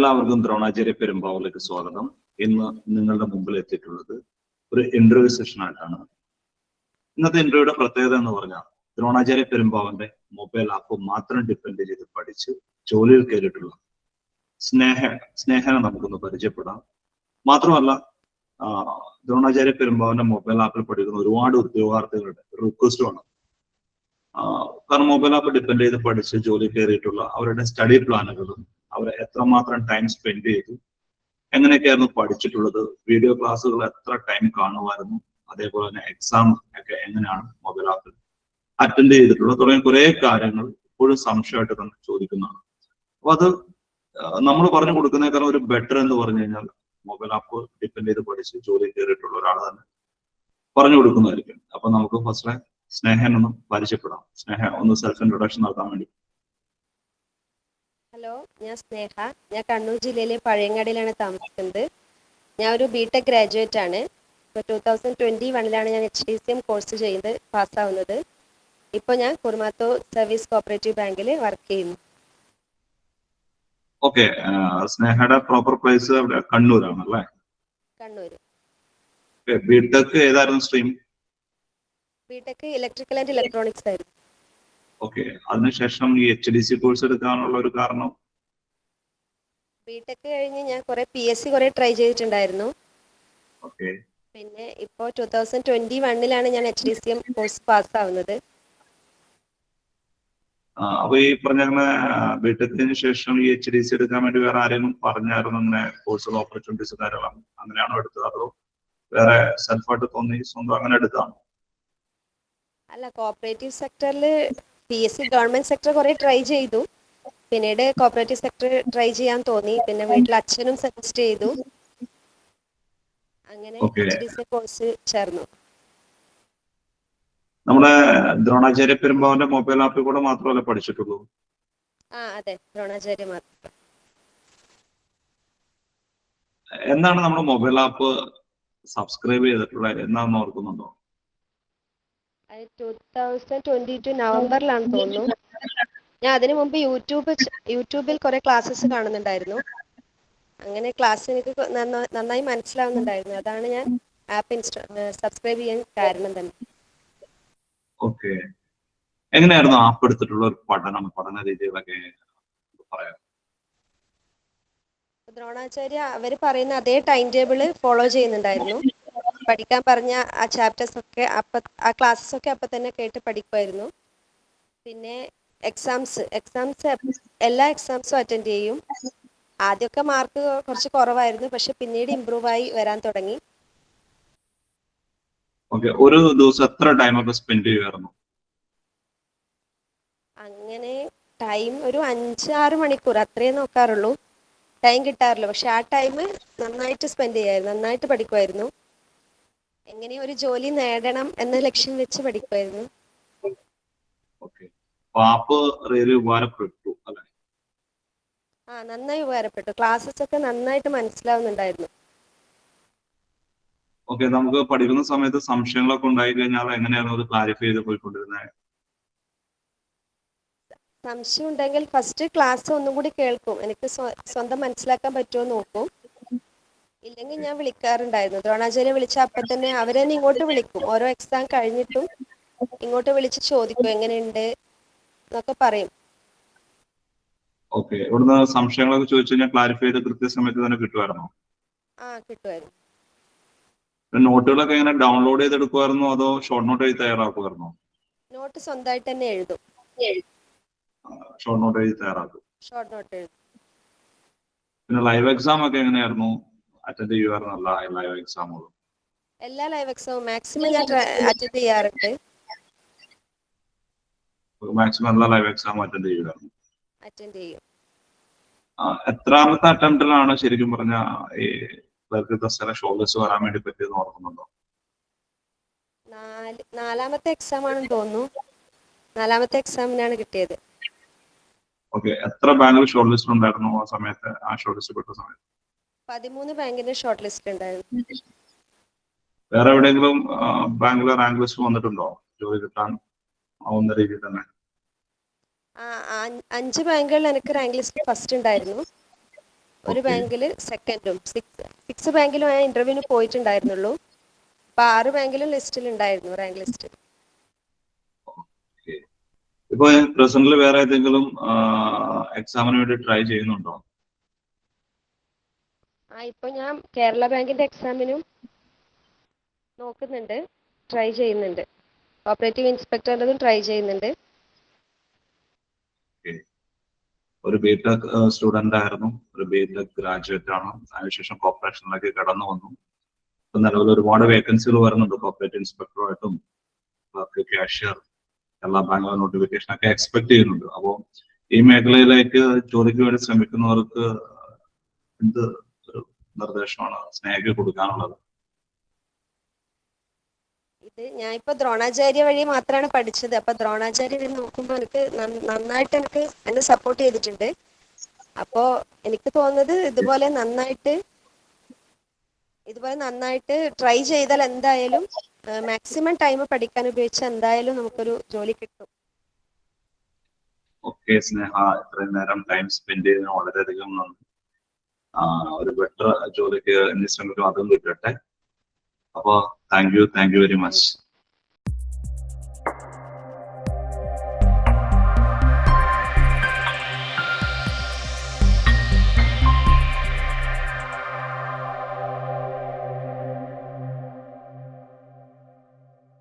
എല്ലാവർക്കും ദ്രോണാചാര്യ പെരുമ്പാവിലേക്ക് സ്വാഗതം. ഇന്ന് നിങ്ങളുടെ മുമ്പിൽ എത്തിയിട്ടുള്ളത് ഒരു ഇന്റർവ്യൂ സെഷൻ ആയിട്ടാണ്. ഇന്നത്തെ ഇന്റർവ്യൂയുടെ പ്രത്യേകത എന്ന് പറഞ്ഞാൽ ദ്രോണാചാര്യ പെരുമ്പാവന്റെ മൊബൈൽ ആപ്പ് മാത്രം ഡിപ്പെൻഡ് ചെയ്ത് പഠിച്ച് ജോലിയിൽ കയറിയിട്ടുള്ള സ്നേഹ സ്നേഹനെ നമുക്കൊന്ന് പരിചയപ്പെടാം. മാത്രമല്ല ദ്രോണാചാര്യ പെരുമ്പാവന്റെ മൊബൈൽ ആപ്പിൽ പഠിക്കുന്ന ഒരുപാട് ഉദ്യോഗാർത്ഥികളുടെ റിക്വസ്റ്റുമാണ് കാരണം മൊബൈൽ ആപ്പ് ഡിപ്പെൻഡ് ചെയ്ത് പഠിച്ച് ജോലി കയറിയിട്ടുള്ള അവരുടെ സ്റ്റഡി പ്ലാനുകളും അവർ എത്രമാത്രം ടൈം സ്പെൻഡ് ചെയ്തു? എങ്ങനെയൊക്കെയായിരുന്നു പഠിച്ചിട്ടുള്ളത്? വീഡിയോ ക്ലാസ്സുകൾ എത്ര ടൈം കാണുമായിരുന്നു? അതേപോലെ തന്നെ എക്സാം ഒക്കെ എങ്ങനെയാണ് ആപ്പിൽ അറ്റൻഡ് ചെയ്തിട്ടുള്ളത് തുടങ്ങിയ കുറെ കാര്യങ്ങൾ ഇപ്പോഴും സംശയമായിട്ട് തന്നെ ചോദിക്കുന്നതാണ്. അപ്പൊ അത് നമ്മൾ പറഞ്ഞു കൊടുക്കുന്നേക്കാൾ ഒരു ബെറ്റർ എന്ന് പറഞ്ഞു കഴിഞ്ഞാൽ മൊബൈൽ ആപ്പ് ഡിപ്പെൻഡ് ചെയ്ത് പഠിച്ച് ജോലി കയറിയിട്ടുള്ള ഒരാൾ തന്നെ പറഞ്ഞു കൊടുക്കുന്നതായിരിക്കും. അപ്പൊ നമുക്ക് ഫസ്റ്റ് സ്നേഹൻ ഒന്ന് പരിചയപ്പെടാം. സ്നേഹ ഒന്ന് സെൽഫ് ഇൻട്രൊഡക്ഷൻ നടത്താൻ വേണ്ടി ഹലോ ഞാൻ സ്നേഹ. ഞാൻ കണ്ണൂർ ജില്ലയിലെ പഴയങ്ങാടിയിലാണ് താമസിക്കുന്നത്. ഞാൻ ഒരു ബി ടെക് ഗ്രാജുവേറ്റ് ആണ്. ഇപ്പോൾ ടൂ തൗസൻഡ് ട്വന്റി വണ്ണിലാണ് ഞാൻ H D C M course ചെയ്ത് പാസ്സാവുന്നത് ഇപ്പോൾ ഞാൻ കുറുമാത്തോ സർവീസ് കോപ്പറേറ്റീവ് ബാങ്കിൽ വർക്ക് ചെയ്യുന്നു. ഓക്കെ സ്നേഹയുടെ പ്രോപ്പർ പ്ലേസ് കണ്ണൂരാണ് അല്ലേ? കണ്ണൂർ ബിടെക് ഏതായിരുന്നു stream B Tech electrical and electronics ആയിരുന്നു. ഓക്കെ. അതിനുശേഷം ഈ എച്ച് ഡി സി കോഴ്സ് എടുക്കാനുള്ള ഒരു കാരണം? ബിടെക് കഴിഞ്ഞ് ഞാൻ കുറെ പി എസ് സി കുറെ ട്രൈ ചെയ്തിട്ടുണ്ടായിരുന്നു. ഓക്കെ. പിന്നെ ഇപ്പോ ടൂ തൗസൻഡ് ട്വന്റി വണ്ണിലാണ് ഞാൻ H D C M course പാസ്സാവുന്നത് അപ്പൊ ഈ പറഞ്ഞ ബിടെക്കിന് ശേഷം ഈ എച്ച് ഡി സി എടുക്കാൻ വേണ്ടി വേറെ ആരെങ്കിലും പറഞ്ഞായിരുന്നു അങ്ങനെ കോഴ്സുകൾ ഓപ്പർച്യൂണിറ്റീസ് കാര്യങ്ങളും അങ്ങനെയാണോ എടുത്തത് അതോ വേറെ സെൽഫായിട്ട് തോന്നി സ്വന്തം അങ്ങനെ എടുത്താണോ അല്ല കോപ്പറേറ്റീവ് സെക്ടറിൽ P S C government sector കുറെ ട്രൈ ചെയ്തു. പിന്നീട് കോപ്പറേറ്റീവ് സെക്ടർ ട്രൈ ചെയ്യാൻ തോന്നി. പിന്നെ വീട്ടിൽ അച്ഛനും സജസ്റ്റ് ചെയ്തു. അങ്ങനെ കോഴ്സ് ചേർന്നു. നമ്മുടെ ദ്രോണാചാര്യ പെരുമ്പാവന്റെ മൊബൈൽ ആപ്പിൽ കൂടെ മാത്രമല്ല പഠിച്ചിട്ടുള്ളൂ? ആ അതെ. ദ്രോണാചാര്യ മാത്രം. എന്താണ് നമ്മുടെ മൊബൈൽ ആപ്പ് സബ്സ്ക്രൈബ് ചെയ്തിട്ടുള്ളത് എന്നാന്ന് ഓർക്കുന്നുണ്ടോ? ടൂ തൗസൻഡ് ട്വന്റി ടു നവംബറിലാണ് തോന്നുന്നു. ഞാൻ അതിനു മുമ്പ് യൂട്യൂബ് യൂട്യൂബിൽ കുറെ ക്ലാസ്സസ് കാണുന്നുണ്ടായിരുന്നു. അങ്ങനെ ക്ലാസ് എനിക്ക് നന്നായി മനസ്സിലാവുന്നുണ്ടായിരുന്നു. അതാണ് ഞാൻ ആപ്പ് ഇൻസ്റ്റാ സബ്സ്ക്രൈബ് ചെയ്യാൻ കാരണം തന്നെ. ഓക്കെ. എങ്ങനെയായിരുന്നു ആപ്പ് എടുത്തിട്ടുള്ള ഒരു പഠനം? പഠന രീതികളൊക്കെ പറയാം ദ്രോണാചാര്യ അവർ പറയുന്ന അതേ ടൈം ടേബിൾ ഫോളോ ചെയ്യുന്നുണ്ടായിരുന്നു. പഠിക്കാൻ പറഞ്ഞ ആ ചാപ്റ്റേഴ്സ് ഒക്കെ അപ്പ ആ ക്ലാസ്സസ് ഒക്കെ അപ്പം തന്നെ കേട്ട് പഠിക്കുമായിരുന്നു പിന്നെ എക്സാംസ് എക്സാംസ് എല്ലാ എക്സാംസും അറ്റൻഡ് ചെയ്യും. ആദ്യമൊക്കെ മാർക്ക് കുറച്ച് കുറവായിരുന്നു പക്ഷെ പിന്നീട് ഇമ്പ്രൂവ് ആയി വരാൻ തുടങ്ങി. ഒരു ദിവസം എത്ര ടൈമൊക്കെ സ്പെൻഡ് ചെയ്യുമായിരുന്നു അങ്ങനെ ടൈം ഒരു അഞ്ച് ആറ് മണിക്കൂർ അത്രയേ നോക്കാറുള്ളൂ. ടൈം കിട്ടാറില്ല പക്ഷെ ആ ടൈം നന്നായിട്ട് സ്പെൻഡ് ചെയ്യായിരുന്നു നന്നായിട്ട് പഠിക്കുമായിരുന്നു എങ്ങനെ ഒരു ജോലി നേടണം എന്ന ലക്ഷ്യം വെച്ച് പഠിക്കുമായിരുന്നു ആപ്പ് ഉപകാരപ്പെട്ടു അല്ലെ? ആ നന്നായി ഉപകാരപ്പെട്ടു. ക്ലാസ്സസ് ഒക്കെ നന്നായിട്ട് മനസ്സിലാവുന്നുണ്ടായിരുന്നു. ഓക്കെ നമുക്ക് പഠിക്കുന്ന സമയത്ത് സംശയങ്ങളൊക്കെ ഉണ്ടായി കഴിഞ്ഞാൽ എങ്ങനെയാണ് അത് ക്ലാരിഫൈ ചെയ്ത് പോയിക്കൊണ്ടിരുന്നത്? സംശയം ഉണ്ടെങ്കിൽ ഫസ്റ്റ് ക്ലാസ് ഒന്നും കൂടി കേൾക്കും. എനിക്ക് സ്വന്തം മനസ്സിലാക്കാൻ പറ്റുമോ നോക്കും. ഇല്ലെങ്കിൽ ഞാൻ വിളിക്കാറുണ്ടായിരുന്നു. ദ്രോണാചാര്യ വിളിച്ച അപ്പം തന്നെ അവരെന്നെ ഇങ്ങോട്ട് വിളിക്കും. ഓരോ എക്സാം കഴിഞ്ഞിട്ടും ഇങ്ങോട്ട് വിളിച്ച് ചോദിക്കും എങ്ങനെയുണ്ട്? എന്നൊക്കെ പറയും. ഓക്കെ. ഇവിടുന്ന് സംശയങ്ങളൊക്കെ ചോദിച്ചു കഴിഞ്ഞാൽ ക്ലാരിഫൈ ചെയ്ത് കൃത്യസമയത്ത് തന്നെ കിട്ടുമായിരുന്നോ? ആ കിട്ടുമായിരുന്നു. നോട്ടുകളൊക്കെ എങ്ങനെ ഡൗൺലോഡ് ചെയ്ത് എടുക്കുമായിരുന്നോ അതോ ഷോർട്ട് നോട്ട് എഴുതി തയ്യാറാക്കുമായിരുന്നോ? നോട്ട് സ്വന്തമായിട്ട് തന്നെ എഴുതും. ഷോർട്ട് നോട്ട് എഴുതി തയ്യാറാക്കും. ഷോർട്ട് നോട്ട് എഴുതും. പിന്നെ ലൈവ് എക്സാം ഒക്കെ എങ്ങനെയായിരുന്നു? അറ്റൻഡ് ചെയ്യുമായിരുന്നല്ല ലൈവ് എക്സാമുകളും എല്ലാ ലൈവ് എക്സാമും മാക്സിമം ഞാൻ അറ്റൻഡ് ചെയ്യാറുണ്ട്. മാക്സിമം എല്ലാ ലൈവ് എക്സാമും അറ്റൻഡ് ചെയ്യാറുണ്ട് അറ്റൻഡ് ചെയ്യും. എത്രാമത്തെ അറ്റംപ്റ്റിലാണ് ശരിക്കും പറഞ്ഞ ഈ ക്ലർക്ക് ദസറ ഷോൾഡേഴ്സ് വരാൻ വേണ്ടി പറ്റിയെന്ന് ഓർക്കുന്നുണ്ടോ? നാല് നാലാമത്തെ എക്സാം ആണെന്ന് തോന്നുന്നു. നാലാമത്തെ എക്സാമിനാണ് കിട്ടിയത്. ഓക്കെ എത്ര ബാങ്കിൽ ഷോർട്ട് ലിസ്റ്റ് ഉണ്ടായിരുന്നു ആ സമയത്ത്? ആ ഷോർട്ട് ലിസ്റ്റ് പെട്ട സമയത്ത്? പതിമൂന്ന് ബാങ്കിന്റെ ഷോർട്ട് ലിസ്റ്റ് ഉണ്ടായിരുന്നു. വേറെ എവിടെയെങ്കിലും ബാങ്കിൽ റാങ്ക് ലിസ്റ്റ് വന്നിട്ടുണ്ടോ? ജോലി കിട്ടാൻ ആവുന്ന രീതിയിൽ തന്നെ. അഞ്ച് ബാങ്കുകളിൽ എനിക്ക് റാങ്ക് ലിസ്റ്റ് ഫസ്റ്റ് ഉണ്ടായിരുന്നു. ഒരു ബാങ്കിൽ സെക്കൻഡും സിക്സ് സിക്സ് ബാങ്കിലും ഞാൻ ഇന്റർവ്യൂവിന് പോയിട്ടുണ്ടായിരുന്നുള്ളൂ. അപ്പൊ ആറ് ബാങ്കിലും ലിസ്റ്റിൽ ഉണ്ടായിരുന്നു റാങ്ക് ലിസ്റ്റ് ഇപ്പൊ പ്രസന്റിൽ വേറെ ഏതെങ്കിലും എക്സാമിന് വേണ്ടി ട്രൈ ചെയ്യുന്നുണ്ടോ? ആ ഇപ്പൊ ഞാൻ കേരള ബാങ്കിന്റെ എക്സാമിനും നോക്കുന്നുണ്ട്. ട്രൈ ചെയ്യുന്നുണ്ട്. ഓപ്പറേറ്റീവ് ഇൻസ്പെക്ടറിന്റെതും ട്രൈ ചെയ്യുന്നുണ്ട്. ഒരു ബിടെക് സ്റ്റുഡന്റ് ആയിരുന്നു. ഒരു ബിടെക് ഗ്രാജുവേറ്റ് ആണ്. അതിനുശേഷം കോർപ്പറേഷനിലേക്ക് കടന്നു വന്നു. ഇപ്പൊ നിലവിൽ ഒരുപാട് വേക്കൻസികൾ വരുന്നുണ്ട്. കോർപ്പറേറ്റ് ഇൻസ്പെക്ടറായിട്ടും ക്ലർക്ക് ക്യാഷ്യർ എല്ലാ ബാങ്കിലെ നോട്ടിഫിക്കേഷൻ ഒക്കെ എക്സ്പെക്ട് ചെയ്യുന്നുണ്ട്. അപ്പോൾ ഈ മേഖലയിലേക്ക് ജോലിക്ക് വേണ്ടി ശ്രമിക്കുന്നവർക്ക് എന്ത് നിർദ്ദേശമാണ് സ്നേഹയ്ക്ക് കൊടുക്കാനുള്ളത്. ഇത് ഞാൻ ഇപ്പൊ ദ്രോണാചാര്യ വഴി മാത്രമാണ് പഠിച്ചത്. അപ്പൊ ദ്രോണാചാര്യ വഴി നോക്കുമ്പോൾ എനിക്ക് നന്നായിട്ട് എനിക്ക് എന്നെ സപ്പോർട്ട് ചെയ്തിട്ടുണ്ട്. അപ്പോ എനിക്ക് തോന്നുന്നത് ഇതുപോലെ നന്നായിട്ട് ഇതുപോലെ നന്നായിട്ട് ട്രൈ ചെയ്താൽ എന്തായാലും മാക്സിമം ടൈം പഠിക്കാൻ ഉപയോഗിച്ച് എന്തായാലും നമുക്കൊരു ജോലി കിട്ടും. ഓക്കെ സ്നേഹ ഇത്രയും നേരം ടൈം സ്പെൻഡ് ചെയ്തതിന് വളരെയധികം നന്ദി. ഒരു ബെറ്റർ ജോലിക്ക് ശ്രമിക്കും അതും കിട്ടട്ടെ. അപ്പോ thank you thank you very much